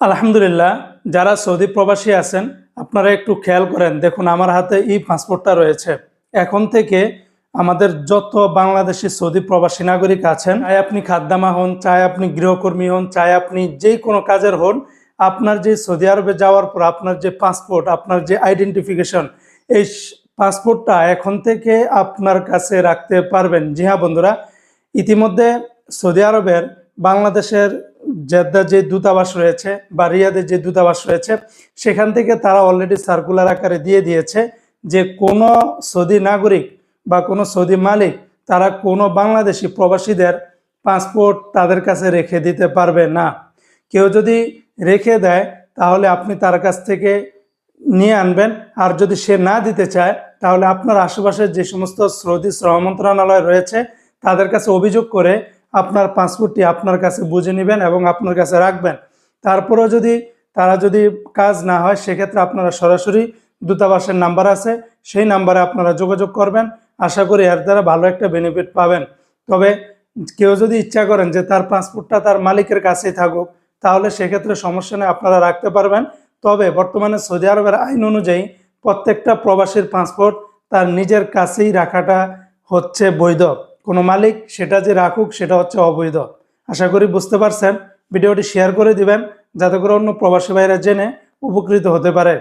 আলহামদুলিল্লাহ, যারা সৌদি প্রবাসী আছেন, আপনারা একটু খেয়াল করেন। দেখুন, আমার হাতে ই পাসপোর্টটা রয়েছে। এখন থেকে আমাদের যত বাংলাদেশি সৌদি প্রবাসী নাগরিক আছেন, চাই আপনি খাদ্দামা হন, চাই আপনি গৃহকর্মী হন, চাই আপনি যে কোনো কাজের হন, আপনার যে সৌদি আরবে যাওয়ার পর আপনার যে পাসপোর্ট আপনার যে আইডেন্টিফিকেশন এই পাসপোর্টটা এখন থেকে আপনার কাছে রাখতে পারবেন। জি হ্যাঁ বন্ধুরা, ইতিমধ্যে সৌদি আরবের বাংলাদেশের জেদ্দা যে দূতাবাস রয়েছে বা রিয়াদের যে দূতাবাস রয়েছে, সেখান থেকে তারা অলরেডি সার্কুলার আকারে দিয়ে দিয়েছে যে কোনো সৌদি নাগরিক বা কোনো সৌদি মালিক তারা কোনো বাংলাদেশি প্রবাসীদের পাসপোর্ট তাদের কাছে রেখে দিতে পারবে না। কেউ যদি রেখে দেয়, তাহলে আপনি তার কাছ থেকে নিয়ে আনবেন। আর যদি সে না দিতে চায়, তাহলে আপনার আশেপাশের যে সমস্ত সৌদি শ্রম মন্ত্রণালয় রয়েছে, তাদের কাছে অভিযোগ করে আপনার পাসপোর্টটি আপনার কাছে বুঝে নেবেন এবং আপনার কাছে রাখবেন। তারপরেও যদি তারা যদি কাজ না হয়, সেক্ষেত্রে আপনারা সরাসরি দূতাবাসের নাম্বার আছে, সেই নাম্বারে আপনারা যোগাযোগ করবেন। আশা করি এর দ্বারা ভালো একটা বেনিফিট পাবেন। তবে কেউ যদি ইচ্ছা করেন যে তার পাসপোর্টটা তার মালিকের কাছেই থাকুক, তাহলে সেক্ষেত্রে সমস্যা নেই, আপনারা রাখতে পারবেন। তবে বর্তমানে সৌদি আরবের আইন অনুযায়ী প্রত্যেকটা প্রবাসীর পাসপোর্ট তার নিজের কাছেই রাখাটা হচ্ছে বৈধ। কোনো মালিক সেটা যে রাখুক সেটা হচ্ছে অবৈধ। আশা করি বুঝতে পারছেন, ভিডিওটি শেয়ার করে দিবেন, যাতে করে অন্য প্রবাসী ভাইরা জেনে উপকৃত হতে পারে।